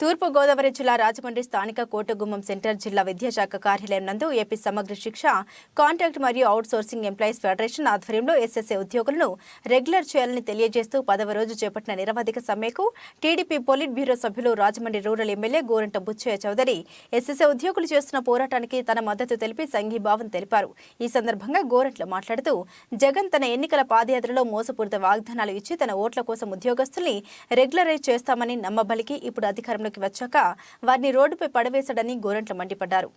తూర్పుగోదావరి జిల్లా రాజమండ్రి స్థానిక కోటగుమ్మం సెంటర్ జిల్లా విద్యాశాఖ కార్యాలయం నందు ఏపీ సమగ్ర శిక్ష కాంట్రాక్ట్ మరియు అవుట్ సోర్సింగ్ ఎంప్లాయీస్ ఫెడరేషన్ ఆధ్వర్యంలో ఎస్ఎస్ఏ ఉద్యోగులను రెగ్యులర్ చేయాలని తెలియజేస్తూ పదవ రోజు చేపట్టిన నిరవధిక సమ్మెకు టీడీపీ పోలిట్ బ్యూరో సభ్యులు Rajahmundry rural MLA Goranta Butchaiah Chowdary SSA ఉద్యోగులు చేస్తున్న పోరాటానికి తన మద్దతు తెలిపి సంఘీభావం తెలిపారు. ఈ సందర్భంగా గోరంట్ల మాట్లాడుతూ జగన్ తన ఎన్నికల పాదయాత్రలో మోసపూరిత వాగ్దానాలు ఇచ్చి తన ఓట్ల కోసం ఉద్యోగస్తుల్ని రెగ్యులరైజ్ చేస్తామని నమ్మబలికి ఇప్పుడు అధికారం అధికారంలోకి వచ్చాక వారిని రోడ్డుపై పడవేశాడని గోరంట్ల మండిపడ్డారు.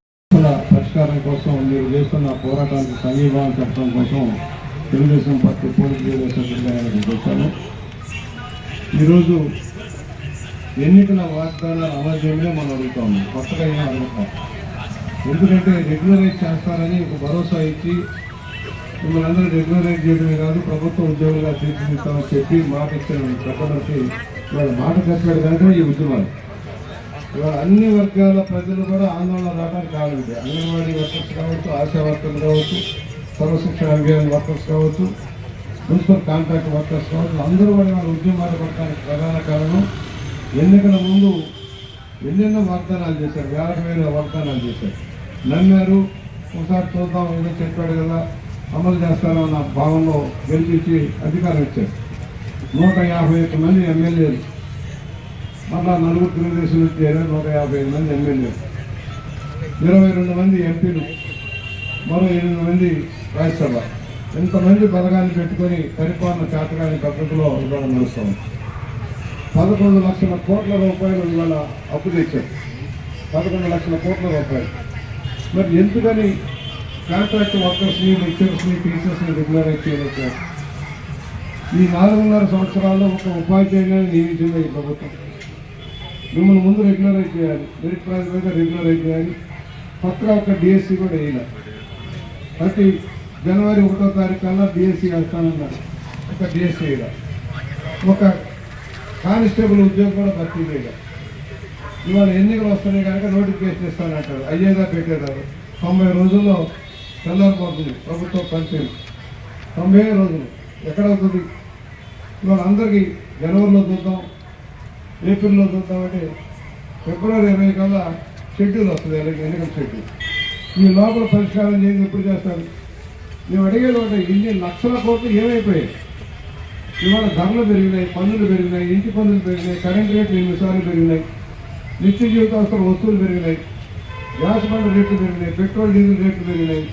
పరిష్కారం కోసం మీరు చేస్తున్న పోరాటానికి సంఘీభావం చెప్పడం కోసం తెలుగుదేశం పార్టీ పోలీసు బ్యూరో ఈరోజు ఎన్నికల వాగ్దానాలు అమలు చేయడమే మనం అడుగుతాము కొత్తగా ఏం అడుగుతాం ఎందుకంటే రెగ్యులరైజ్ చేస్తారని ఒక భరోసా ఇచ్చి మిమ్మల్ని అందరూ రెగ్యులరైజ్ చేయడమే కాదు ప్రభుత్వ ఉద్యోగులుగా తీర్చిదిద్దామని చెప్పి మాట ఇచ్చిన చెప్పడానికి వాళ్ళ మాట కట్టాడు కనుక ఈ ఉద్యమాలు. ఇవాళ అన్ని వర్గాల ప్రజలు కూడా ఆందోళన రావడానికి కారణం ఇది. అంగన్వాడీ వర్కర్స్ కావచ్చు ఆశా వర్కర్లు కావచ్చు సర్వశిక్షణ అభియాన్ వర్కర్స్ కావచ్చు మున్సిపల్ కాంట్రాక్ట్ వర్కర్స్ కావచ్చు అందరూ కూడా వాళ్ళ ఉద్యమాలు పడటానికి ప్రధాన కారణం. ఎన్నికల ముందు ఎన్నెన్నో వాగ్దానాలు చేశారు. వేల వేల వాగ్దానాలు చేశారు. నమ్మారు. ఒకసారి చూద్దాం ఏదో చెప్పాడు కదా అమలు చేస్తారన్న భావంలో గెలిపించి అధికారం ఇచ్చారు. నూట యాభై ఒక్క మంది ఎమ్మెల్యేలు మళ్ళా నలుగురు తెలుగుదేశం నుంచి చేరారు నూట యాభై ఐదు మంది ఎమ్మెల్యేలు ఇరవై రెండు మంది ఎంపీలు మరో ఎనిమిది మంది రాజ్యసభ. ఇంతమంది బలగాన్ని పెట్టుకొని పరిపాలన చేతగాని పద్ధతిలో ఇవాళ నడుస్తాం పదకొండు లక్షల కోట్ల రూపాయలు ఇవాళ అప్పు తెచ్చారు. పదకొండు లక్షల కోట్ల రూపాయలు. మరి ఎందుకని కాంట్రాక్ట్ వర్కర్స్ని లెక్చరర్స్ని టీచర్స్ని రెగ్యులరైజ్ చేయలేకపోయారు ఈ నాలుగున్నర సంవత్సరాల్లో ఒక ఉపాధ్యాయుని నియమించింది ఈ ప్రభుత్వం. మిమ్మల్ని ముందు రెగ్యులర్ చేయాలి. మెరిట్ ప్రైజ్ మీద రెగ్యులర్ చేయాలి. పక్క ఒక డిఎస్సి కూడా వేయాలి. ప్రతి జనవరి ఒకటో తారీఖు కల్లా డిఎస్సి వేస్తానన్నారు ఒక డిఎస్సి వేయాలి. ఒక కానిస్టేబుల్ ఉద్యోగం కూడా భర్తీ చేయాలి. ఇవాళ ఎన్నికలు వస్తున్నాయి కనుక నోటిఫికేషన్ ఇస్తానంటారు. అయ్యేదా పెట్టేదారు తొంభై రోజుల్లో తెల్లారిపోతుంది. ప్రభుత్వం పనిచేయదు. తొంభై రోజులు ఎక్కడవుతుంది ఇవాళ అందరికీ జనవరిలో చూద్దాం. ఏప్రిల్లో చూద్దామంటే ఫిబ్రవరి ఇరవై కల్లా షెడ్యూల్ వస్తుంది ఎన్నికల ఎన్నికల షెడ్యూల్. ఈ లోపల పరిష్కారం చేసి ఎప్పుడు చేస్తారు? మేము అడిగేది ఒకటి ఇన్ని లక్షల కోట్లు ఏమైపోయాయి? ఇవాళ ధరలు పెరిగినాయి పన్నులు పెరిగినాయి ఇంటి పన్నులు పెరిగినాయి కరెంట్ రేట్లు ఎనిమిది సార్లు పెరిగినాయి నిత్య జీవితావసర వస్తువులు పెరిగినాయి గ్యాస్ బండ రేట్లు పెరిగినాయి పెట్రోల్ డీజిల్ రేట్లు పెరిగినాయి.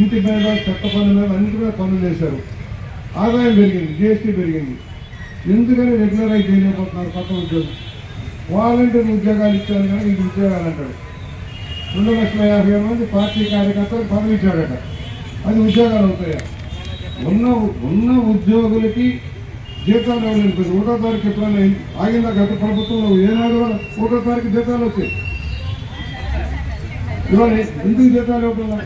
ఇంటి మీద చెత్త పన్ను మీద అన్నింటి మీద పన్నులు వేశారు. ఆదాయం పెరిగింది జిఎస్టీ పెరిగింది. ఎందుకని రెగ్యులరైజ్ చేయలేకపోతున్నారు కొత్త ఉద్యోగం. వాలంటీర్ ఉద్యోగాలు ఇచ్చారు కానీ ఇది ఉద్యోగాలు అంటాడు. రెండు లక్షల యాభై మంది పార్టీ కార్యకర్తలు పదవిచ్చాడట అది ఉద్యోగాలు అవుతాయా? ఉన్న ఉన్న ఉద్యోగులకి జీతాలు ఇవ్వలేదు ఒకటో తారీఖు ఎప్పుడైనా ఆగిందా? గత ప్రభుత్వంలో ఏనాడు ఒకటో తారీఖు జీతాలు వచ్చాయి. ఇవాళ ఎందుకు జీతాలు ఇవ్వకుండా?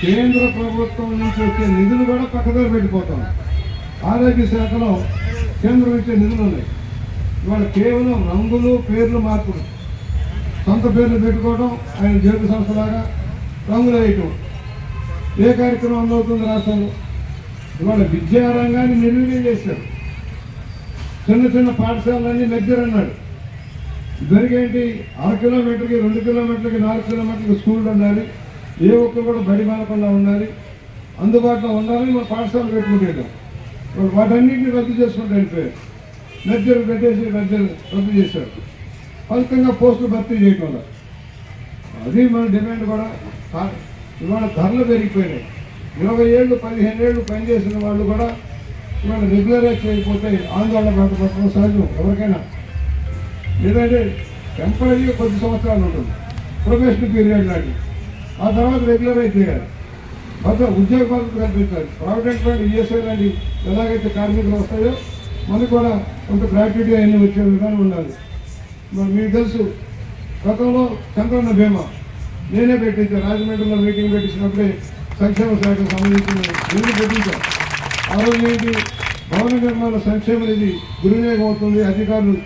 కేంద్ర ప్రభుత్వం నుంచి వచ్చే నిధులు కూడా పక్కదారి పెట్టిపోతాం. ఆరోగ్య శాఖలో కేంద్రం ఇచ్చే నిధులు ఉన్నాయి. ఇవాళ కేవలం రంగులు పేర్లు మార్పులు. సొంత పేర్లు పెట్టుకోవడం ఆయన జేబు సంస్థలాగా రంగులు వేయటం. ఏ కార్యక్రమం అమలవుతుంది రాష్ట్రంలో? ఇవాళ విద్యారంగాన్ని నిర్వీర్యం చేశారు. చిన్న చిన్న పాఠశాలలన్నీ మెద్దరు అన్నాడు జరిగేంటి అర కిలోమీటర్కి రెండు కిలోమీటర్కి నాలుగు కిలోమీటర్లకి స్కూల్ ఉండాలి. ఏ ఒక్కరు కూడా బడి మారకుండా ఉండాలి. అందుబాటులో ఉండాలని మన పాఠశాలలు పెట్టుకుంటాం వాటన్నింటినీ రద్దు చేసుకుంటూ వెళ్ళిపోయారు పెట్టేసి మెద్దరు రద్దు చేశారు. ఫలితంగా పోస్టులు భర్తీ చేయటం వల్ల అది మన డిమాండ్ కూడా. ఇవాళ ధరలు పెరిగిపోయినాయి. ఇరవై ఏళ్ళు పదిహేను ఏళ్ళు పనిచేసిన వాళ్ళు కూడా ఇవాళ రెగ్యులరైజ్ చేయకపోతే ఆందోళన పడకపోవడం సహజం ఎవరికైనా. లేదంటే టెంపరీగా కొద్ది సంవత్సరాలు ఉంటుంది. ప్రొఫెషనల్ పీరియడ్ లాంటివి ఆ తర్వాత రెగ్యులరైజ్ చేయాలి భద్ర ఉద్యోగ భద్రత కల్పించాలి ప్రావిడెంట్ ఫండ్ ఈఎస్ఐ లాంటి ఎలాగైతే కార్మికులు వస్తాయో మనకు కూడా కొంత గ్రాట్యుటీ అన్ని వచ్చే విధానం ఉండాలి. మరి మీకు తెలుసు గతంలో చంద్రన్న బీమా నేనే పెట్టించాను రాజమండ్రిలో మీటింగ్ పెట్టించినప్పుడే సంక్షేమ శాఖకు సంబంధించిన నేను పెట్టించాను ఆ రోజు ఏంటి? భవన నిర్మాణ సంక్షేమ నిధి దుర్వినియోగం అవుతుంది అధికారులు